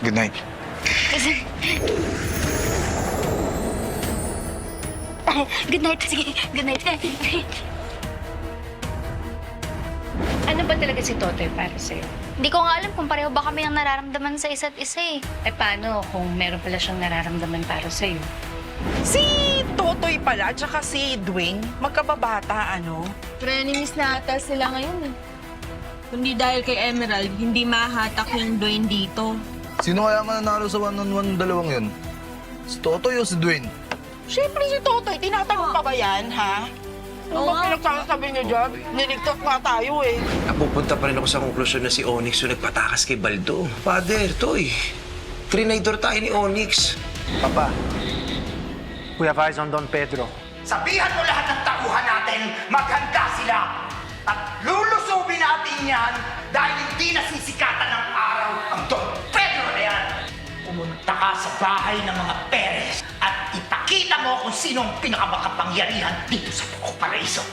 Good night. Good night. Sige, good night. Ano ba talaga si Totoy para sa'yo? Hindi ko nga alam kung pareho ba kami ang nararamdaman sa isa't isa eh. Eh paano kung meron pala siyang nararamdaman para sa'yo? Si Totoy pala, tsaka si Dwayne, magkababata, ano? Frenemies na ata sila ngayon eh. Kundi dahil kay Emerald, hindi mahatak yung Dwayne dito. Sino kaya mananalo sa one-on-one dalawang yun? Si Totoy o si Dwayne? Siyempre si Totoy, tinatanong pa ba yan, ha? Ano ba pinagsasabi niyo dyan? Niligtas nga tayo eh. Napupunta pa rin ako sa konklusyon na si Onyx yung nagpatakas kay Baldo. Father, Toy, trinidor tayo ni Onyx. Papa, we have eyes on Don Pedro. Sabihan mo lahat ng tauhan natin, maghanda sila! At lulusubin natin yan dahil hindi nasisikatan ng araw ang Don! Pumunta ka sa bahay ng mga Perez at ipakita mo kung sino ang pinakamakapangyarihan dito sa Poco Paraiso.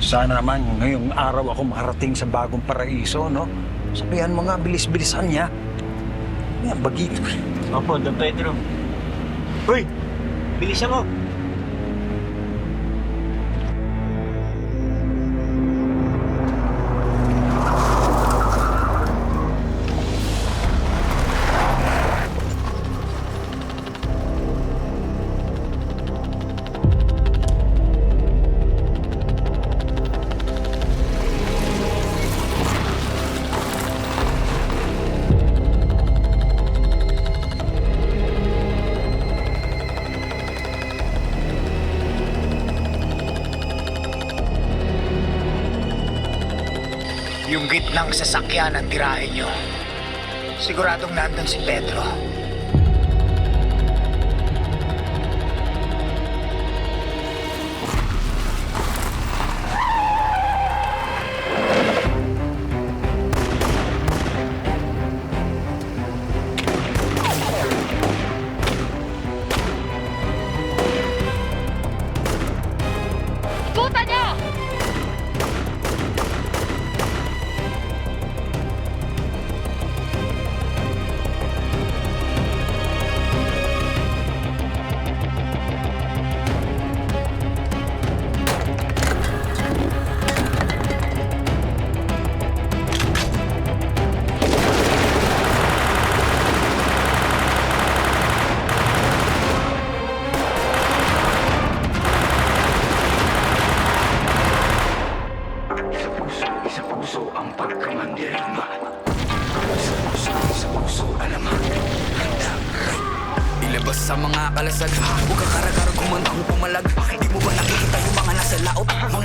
Sana naman ngayong araw ako makarating sa bagong paraiso, no? Sabihan mo nga, bilis-bilisan niya. Yan, bagito. Opo, Don Pedro. Hoy! Bilisan mo! Gitnang sasakyan ang tirahin nyo. Siguradong nandun si Pedro.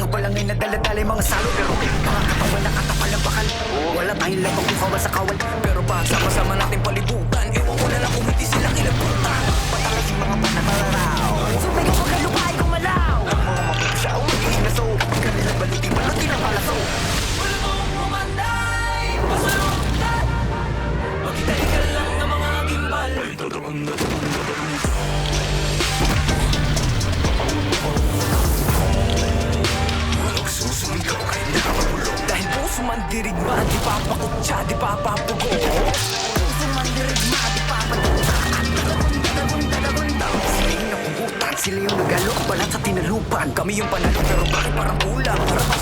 Mga balangay na daladalay mga salo? Pero mga katawan na katapal ang bakal. Wala tayong lamang kung kawal sa kawal. Pero pag sama-sama natin palibutan. Ewan ko na lang kung hindi sila kilabutan Patakas yung mga panagaraw Sumigaw ka kalupay kumalaw Ang mga mapipsyaw magiging naso Kanilang baluti baluti ng palaso Wala mong pumanday Pasalundan Magitay ka lang ng mga gimbal. Dahil puso man dirigma, di di papapugo Puso man dirigma, di papakutsa Sila yung sila yung nagalo Balat sa tinalupan, kami yung panalo Pero bakit parang kulang? Para pa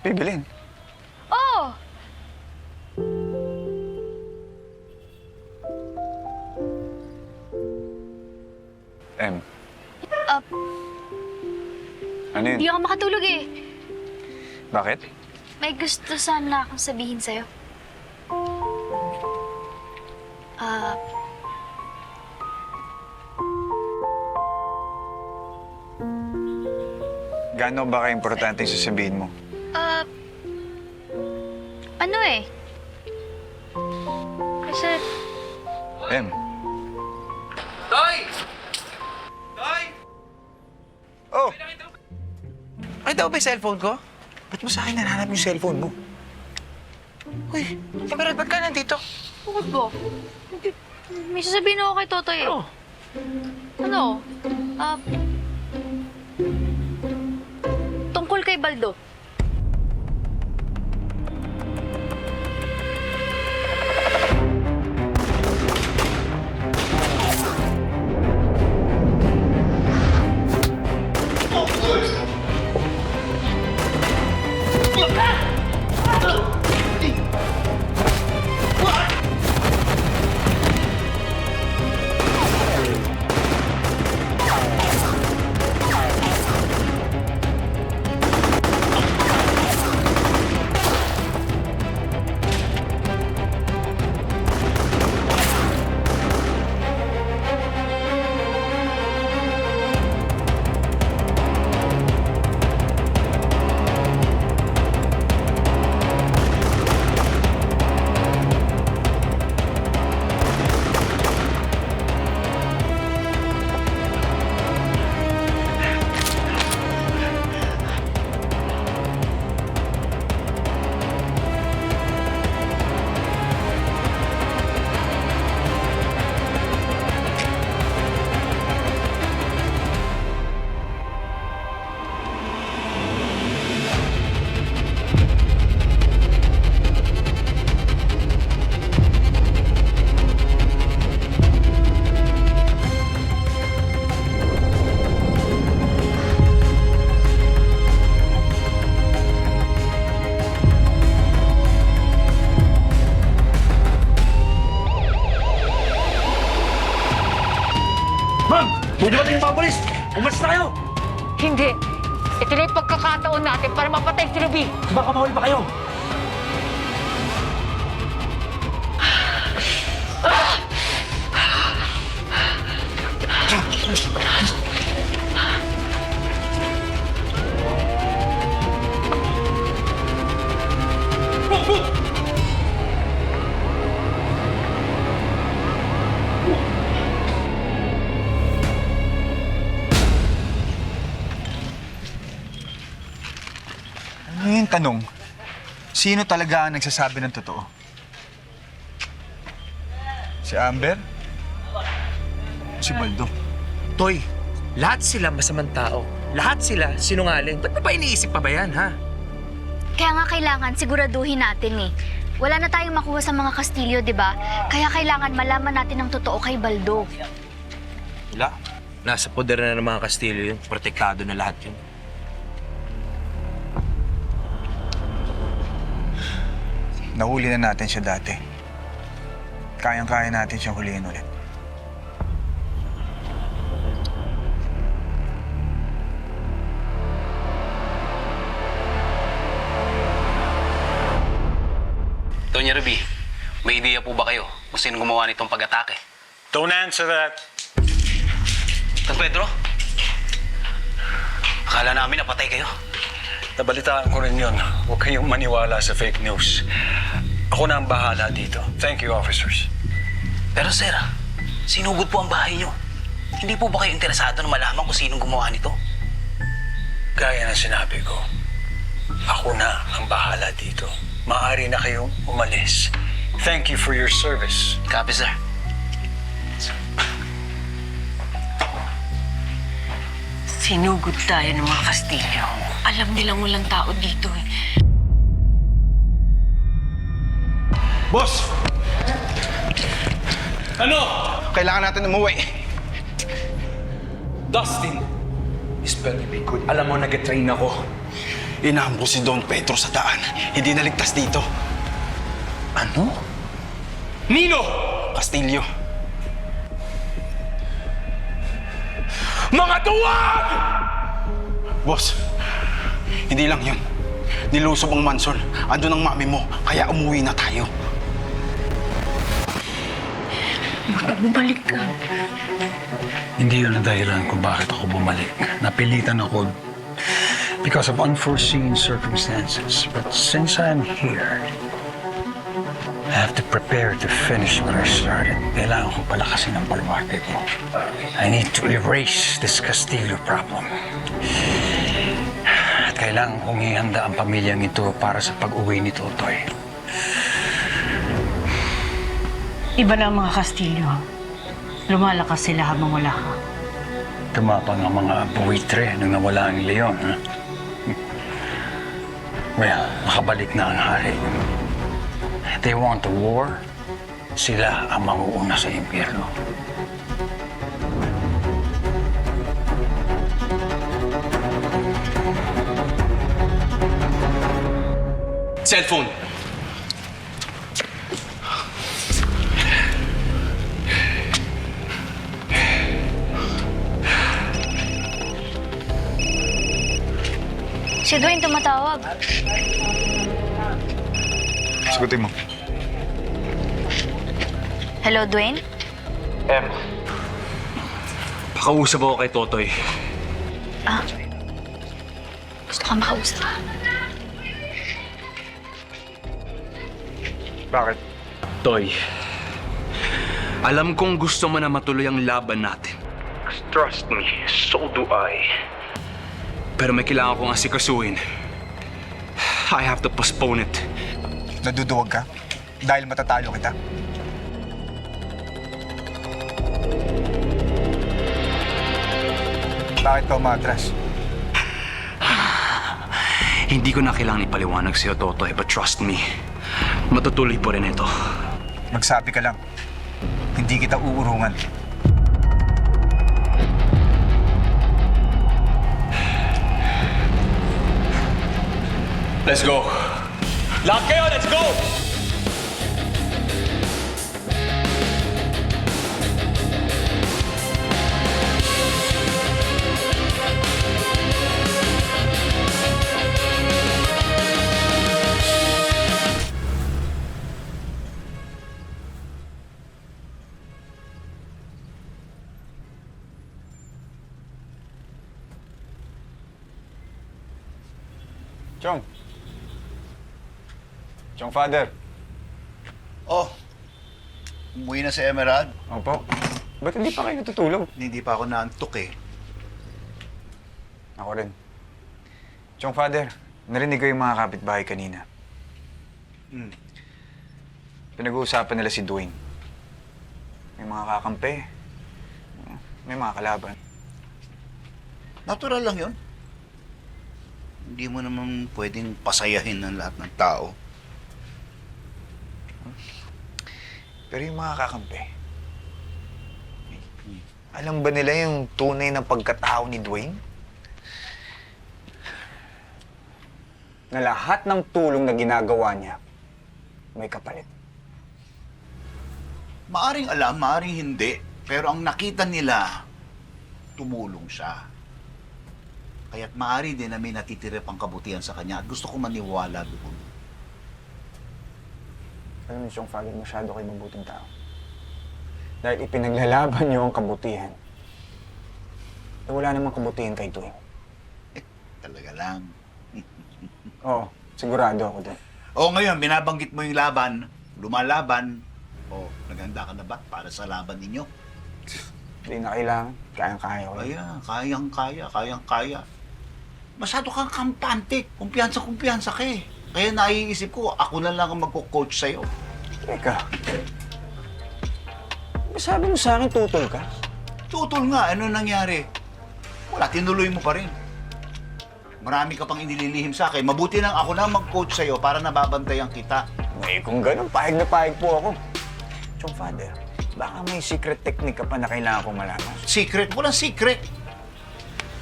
Bibilin. Oh! Oo! Em, Ah, ano yun? hindi ako makatulog eh. Bakit? May gusto sana akong sabihin sa'yo. Ah... Gaano ba kaimportante yung sasabihin mo? Em, Toy! Toy! oh, Ay, daw ba yung cellphone ko? Ba't mo sa akin nananap yung cellphone mo? Uy, Emerald, ba't ka nandito? bukod po. May sasabihin ako kay Totoy eh. Oh. Ano? Ah, tungkol kay Baldo. Ruby. Baka mahuli pa kayo! Yung tanong? Sino talaga ang nagsasabi ng totoo? Si Amber? Si Baldo? Toy, lahat sila masamang tao. Lahat sila sinungaling. Ba't mo ba iniisip pa ba yan, ha? Kaya nga kailangan siguraduhin natin eh. Wala na tayong makuha sa mga Kastilyo, di ba? Kaya kailangan malaman natin ang totoo kay Baldo. Wala. Nasa poder na ng mga Kastilyo yun. Protektado na lahat yun. Nahuli na natin siya dati. Kayang-kaya natin siyang huliin ulit. Doña Ruby, may ideya po ba kayo kung sino gumawa nitong pag-atake? Don't answer that. San Pedro? Akala namin napatay kayo. Nabalitaan ko rin yun. Huwag kayong maniwala sa fake news. Ako na ang bahala dito. Thank you, officers. Pero sir, sinugod po ang bahay niyo. Hindi po ba kayo interesado na malaman kung sinong gumawa nito? Gaya ng sinabi ko, ako na ang bahala dito. Maaari na kayong umalis. Thank you for your service. Copy, sir. Sinugod tayo ng mga Kastilyo. Alam nilang walang tao dito eh. Boss! Ano? Kailangan natin umuwi. Dustin! This better be good. Alam mo, nag-train ako. Inahampo si Don Pedro sa daan. Hindi naligtas dito. Ano? Nino! Castillo. Mga tuwag! Boss, hindi lang yun. Nilusob ang mansion. Ando ng mami mo, kaya umuwi na tayo. Bumalik ka. Hindi yun ang dahilan kung bakit ako bumalik. Napilitan ako because of unforeseen circumstances. But since I'm here, I have to prepare to finish what I started. Kailangan ko palakasin ang baluarte ko. I need to erase this Castillo problem. At kailangan kong ihanda ang pamilyang ito para sa pag-uwi ni Totoy. Iba na ang mga Kastilyo. Lumalakas sila habang wala ka. Tumapang ang mga buwitre nung nawala ang leon. Ha? Well, nakabalik na ang hari. They want a war. Sila ang mauuna sa impyerno. Cellphone. Si Dwayne tumatawag. Sagutin mo. Hello, Dwayne? Em. Pakausap ako kay Totoy. Ah. Gusto ka makausap. Bakit? Toy, alam kong gusto mo na matuloy ang laban natin. Trust me, so do I. Pero may kailangan kong asikasuhin. I have to postpone it. Naduduwag ka? Dahil matatalo kita? Bakit ka umatras? Hindi ko na kailangan ipaliwanag sa'yo, Totoy, but trust me, matutuloy po rin ito. Magsabi ka lang. Hindi kita uurungan. Let's go. Lahat kayo, let's go! Chong. Chong, father. Oh, umuwi na si Emerald. Opo. Ba't hindi pa kayo natutulog? Hindi pa ako naantok eh. Ako rin. Chong, father. Narinig ko yung mga kapitbahay kanina. Hmm. Pinag-uusapan nila si Dwayne. May mga kakampi. May mga kalaban. Natural lang yon. Hindi mo naman pwedeng pasayahin ng lahat ng tao. Pero yung mga kakampi, alam ba nila yung tunay na pagkatao ni Dwayne? Na lahat ng tulong na ginagawa niya, may kapalit. Maaring alam, maaring hindi. Pero ang nakita nila, tumulong siya. Kaya't maari din na may natitira pang kabutihan sa kanya at gusto ko maniwala doon. Alam niyo, Chong Father, masyado kayo mabuting tao. Dahil ipinaglalaban niyo ang kabutihan. Eh, wala namang kabutihan kay Dwayne. Talaga lang. Oo, sigurado ako doon. O ngayon, binabanggit mo yung laban, lumalaban. O, naghanda ka na ba para sa laban ninyo? Hindi na kailangan. Kayang-kaya ko. Ayan, kayang-kaya, kayang-kaya. Masyado kang kampante. Kumpiyansa-kumpiyansa ka eh. Kaya naiisip ko, ako na lang ang magko-coach sa'yo. Teka. Sabi mo sa akin, tutol ka? Tutol nga, ano nangyari? Wala, tinuloy mo pa rin. Marami ka pang inililihim sa akin. Mabuti nang ako na mag-coach sa'yo para nababantayan kita. Eh, kung ganun, pahig na pahig po ako. Chong Father, baka may secret technique ka pa na kailangan ko malaman. Secret? Walang secret.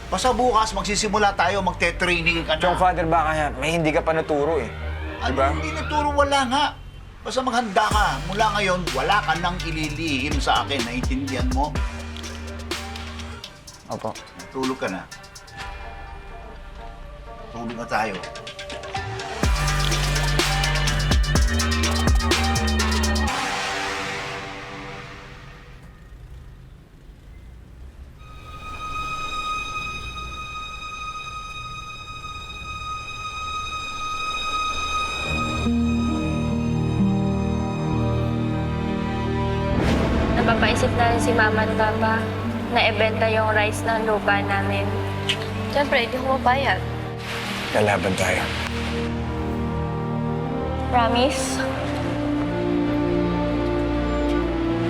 Basta bukas magsisimula tayo, magte-training ka na. Chong Father, baka may hindi ka pa naturo eh. Ano Diba? hindi naturo? Wala nga. Basta maghanda ka. Mula ngayon, wala ka nang ililihim sa akin. Naintindihan mo? Opo. Tulog ka na. Tulog na tayo. Na si mama at papa na ibenta yung rice ng lupa namin. Siyempre, hindi ko mapayag. Lalaban tayo. Promise?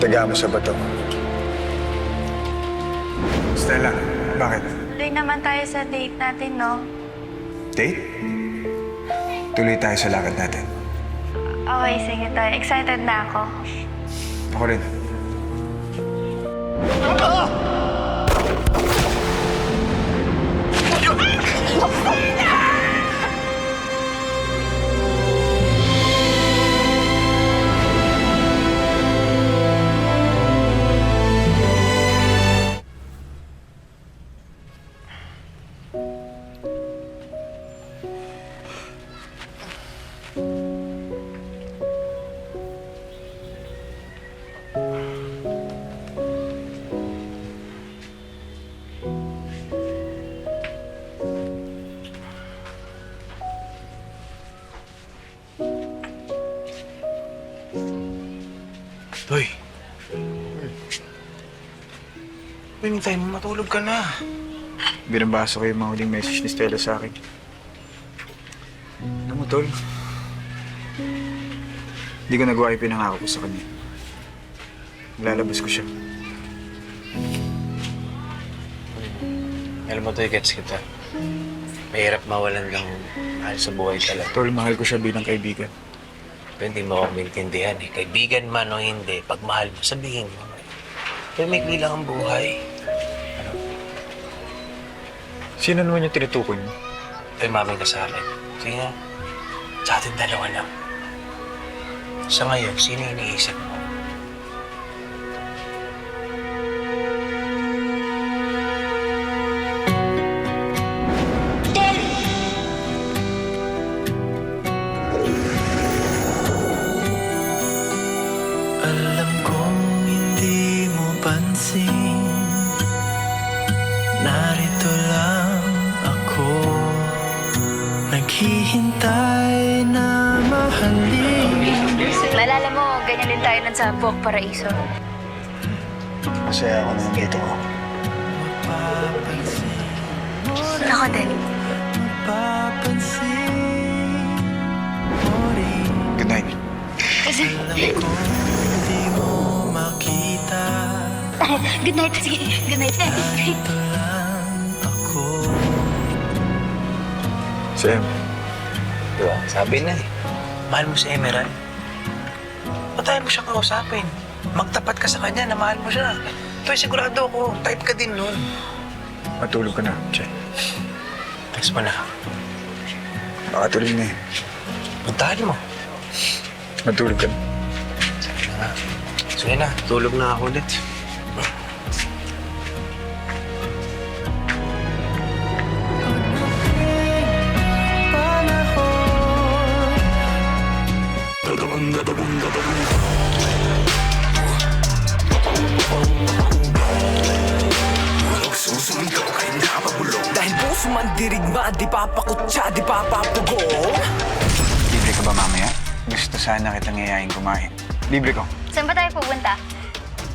Taga mo sa bato. Stella, bakit? Tuloy naman tayo sa date natin, no? Date? Tuloy tayo sa lakad natin. Okay, sige tayo. Excited na ako. Ako rin. Hoy. Matulog ka na. Binabasa ko yung mga huling message ni Stella sa akin. Alam mo, Tol, hindi ko nagawa yung pinangako ko sa kanya. Lalabas ko siya. Alam mo, Toy, gets kita. Mahirap mawalan ng mahal sa buhay talaga. Tol, mahal ko siya bilang kaibigan. Pero hindi mo ako maintindihan eh. Kaibigan man o hindi, pag mahal mo, sabihin mo. Pero may lang ang buhay. Sino naman yung tinutukoy mo? Ay, maming ka sa akin. Sige. Sa atin dalawa lang. Sa ngayon, sino iniisip mo? Sa Buwak Paraiso. Masaya ako naman dito ko. Ako din. Good night. Good night. Sige, good night. Sam, Diba? Sabi na eh. Mahal mo si Emerald. Patayin mo siyang kausapin. Magtapat ka sa kanya na mahal mo siya. Ito sigurado ako. Type ka din nun. matulog ka na, Che. Text mo na. Baka tuloy na eh. Puntahan mo. Matulog ka na. Sige na. Sige na. Tulog na ako ulit. Dirigma Di papakutsa, di papapugo Libre ka ba mamaya? Gusto sana kitang yayain kumain. Libre ko. Saan ba tayo pupunta?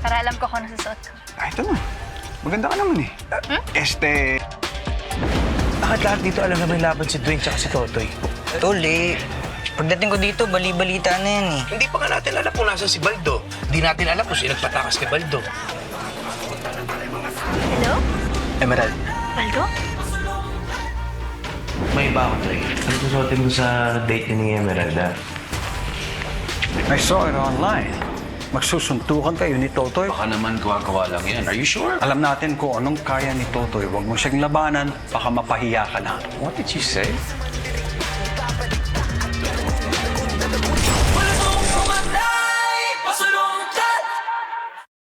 Para alam ko kung ano susuot ko. Ah, ito na. Maganda ka naman eh. Este, Bakit lahat dito alam na may laban si Dwayne tsaka si Totoy? Tuli, pagdating ko dito, bali-balita na yan eh. Hindi pa nga natin alam kung nasan si Baldo. Hindi natin alam kung sino nagpatakas kay Baldo. Hello? Emerald, Baldo? May iba ako, Toy. Ano susuotin mo sa date ni Emerald, ah? I saw it online. Magsusuntukan kayo ni Totoy. Baka naman gawa-gawa lang yan. Are you sure? Alam natin kung anong kaya ni Totoy. Huwag mo siyang labanan, baka mapahiya ka na. What did you say?